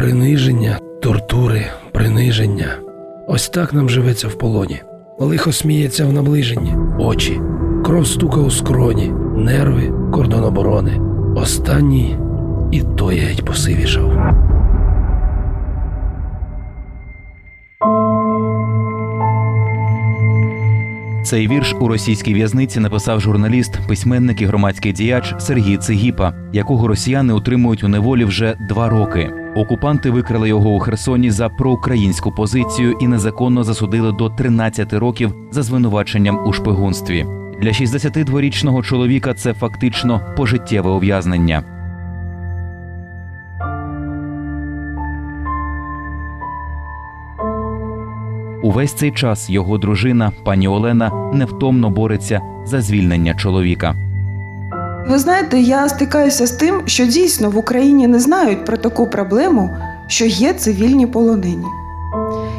Приниження, тортури, приниження. Ось так нам живеться в полоні. Лихо сміється в наближенні, очі, кров стука у скроні, нерви, кордон оборони. Останній і той геть посивішав. Цей вірш у російській в'язниці написав журналіст, письменник і громадський діяч Сергій Цигіпа, якого росіяни утримують у неволі вже два роки. Окупанти викрали його у Херсоні за проукраїнську позицію і незаконно засудили до 13 років за звинуваченням у шпигунстві. Для 62-річного чоловіка це фактично пожиттєве ув'язнення. Увесь цей час його дружина, пані Олена, невтомно бореться за звільнення чоловіка. Ви знаєте, я стикаюся з тим, що дійсно в Україні не знають про таку проблему, що є цивільні полонені.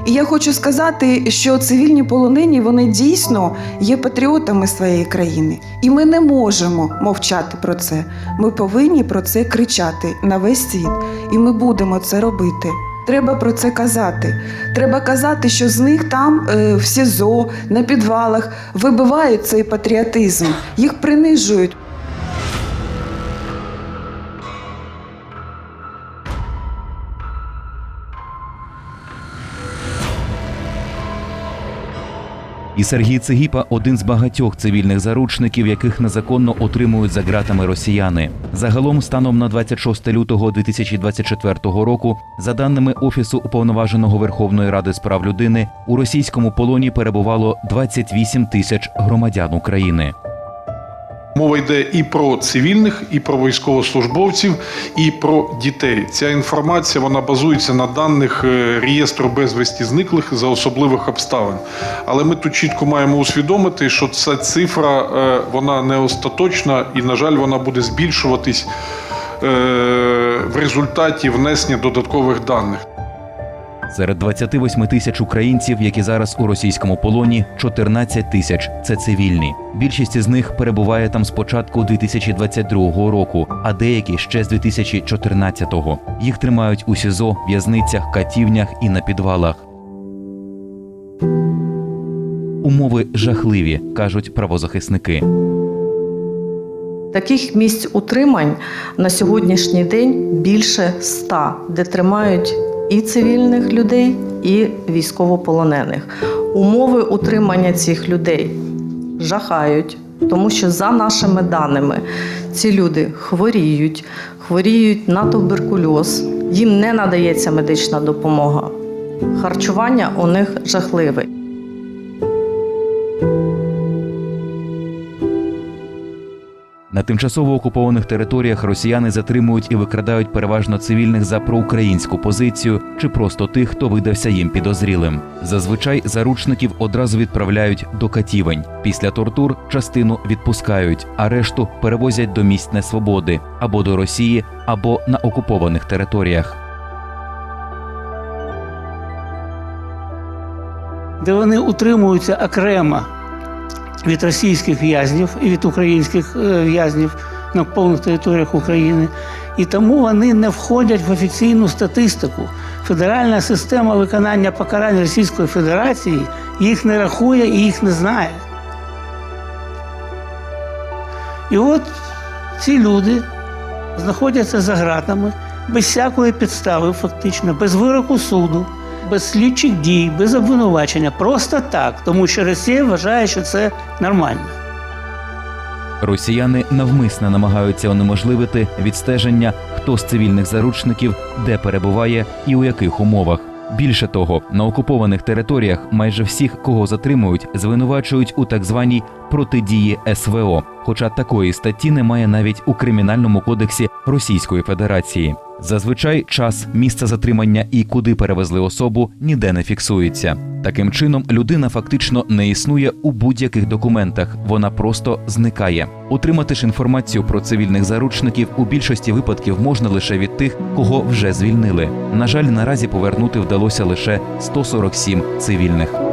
І я хочу сказати, що цивільні полонені вони дійсно є патріотами своєї країни. І ми не можемо мовчати про це. Ми повинні про це кричати на весь світ. І ми будемо це робити. Треба про це казати. Треба казати, що з них там е, в СІЗО, на підвалах вибивають цей патріотизм, їх принижують. І Сергій Цигіпа один з багатьох цивільних заручників, яких незаконно отримують за ґратами росіяни. Загалом, станом на 26 лютого 2024 року, за даними Офісу уповноваженого Верховної Ради з прав людини, у російському полоні перебувало 28 тисяч громадян України. Мова йде і про цивільних, і про військовослужбовців, і про дітей. Ця інформація вона базується на даних е, реєстру безвісті зниклих за особливих обставин. Але ми тут чітко маємо усвідомити, що ця цифра е, вона не остаточна і, на жаль, вона буде збільшуватись е, в результаті внесення додаткових даних. Серед 28 тисяч українців, які зараз у російському полоні, 14 тисяч це цивільні. Більшість із них перебуває там з початку 2022 року, а деякі ще з 2014-го. Їх тримають у СІЗО, в'язницях, катівнях і на підвалах. Умови жахливі, кажуть правозахисники. Таких місць утримань на сьогоднішній день більше ста, де тримають і цивільних людей, і військовополонених. Умови утримання цих людей жахають, тому що за нашими даними ці люди хворіють, хворіють на туберкульоз, їм не надається медична допомога. Харчування у них жахливе. На тимчасово окупованих територіях росіяни затримують і викрадають переважно цивільних за проукраїнську позицію чи просто тих, хто видався їм підозрілим. Зазвичай заручників одразу відправляють до катівень. Після тортур частину відпускають, а решту перевозять до місць несвободи або до Росії, або на окупованих територіях. де вони утримуються окремо від російських в'язнів і від українських е, в'язнів на повних територіях України. І тому вони не входять в офіційну статистику. Федеральна система виконання покарань Російської Федерації їх не рахує і їх не знає. І от ці люди знаходяться за ґратами без всякої підстави, фактично, без вироку суду, без слідчих дій, без обвинувачення. Просто так, тому що Росія вважає, що це нормально. Росіяни навмисно намагаються унеможливити відстеження, хто з цивільних заручників де перебуває і у яких умовах. Більше того, на окупованих територіях майже всіх, кого затримують, звинувачують у так званій протидії СВО. Хоча такої статті немає навіть у кримінальному кодексі Російської Федерації. Зазвичай час, місце затримання і куди перевезли особу ніде не фіксується. Таким чином, людина фактично не існує у будь-яких документах, вона просто зникає. Отримати ж інформацію про цивільних заручників у більшості випадків можна лише від тих, кого вже звільнили. На жаль, наразі повернути вдалося лише 147 цивільних.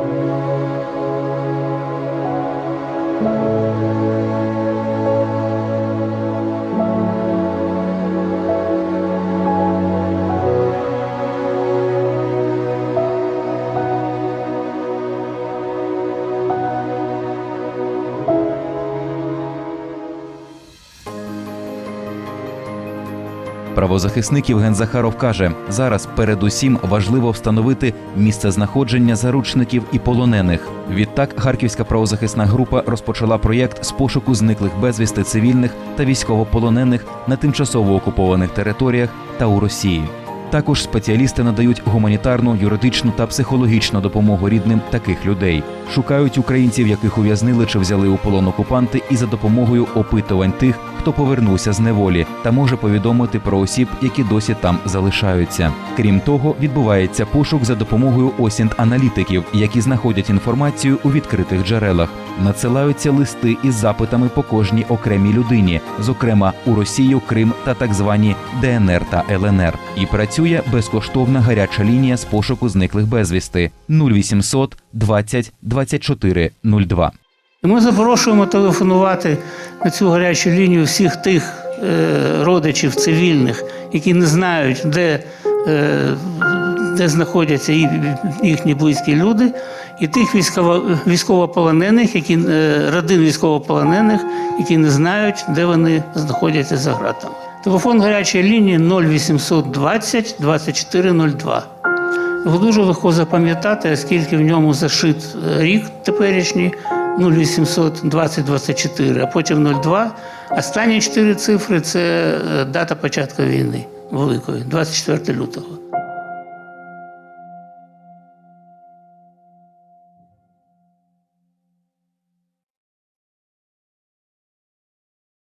Правозахисник Євген Захаров каже: зараз передусім важливо встановити місце знаходження заручників і полонених. Відтак Харківська правозахисна група розпочала проєкт з пошуку зниклих безвісти цивільних та військовополонених на тимчасово окупованих територіях та у Росії. Також спеціалісти надають гуманітарну, юридичну та психологічну допомогу рідним таких людей. Шукають українців, яких ув'язнили чи взяли у полон окупанти, і за допомогою опитувань тих, хто повернувся з неволі, та може повідомити про осіб, які досі там залишаються. Крім того, відбувається пошук за допомогою осінт аналітиків, які знаходять інформацію у відкритих джерелах. Надсилаються листи із запитами по кожній окремій людині, зокрема у Росію, Крим та так звані ДНР та ЛНР. І працює безкоштовна гаряча лінія з пошуку зниклих безвісти 0800 20 24 02. І Ми запрошуємо телефонувати на цю гарячу лінію всіх тих е, родичів цивільних, які не знають, де, е, де знаходяться їхні близькі люди, і тих військово, військовополонених, які, е, родин військовополонених, які не знають, де вони знаходяться за ґратами. Телефон гарячої лінії 0800 20 24 02. Дуже легко запам'ятати, оскільки в ньому зашит е, рік теперішній 0800 2024, а потім 02. Останні чотири цифри це е, дата початку війни великої, 24 лютого.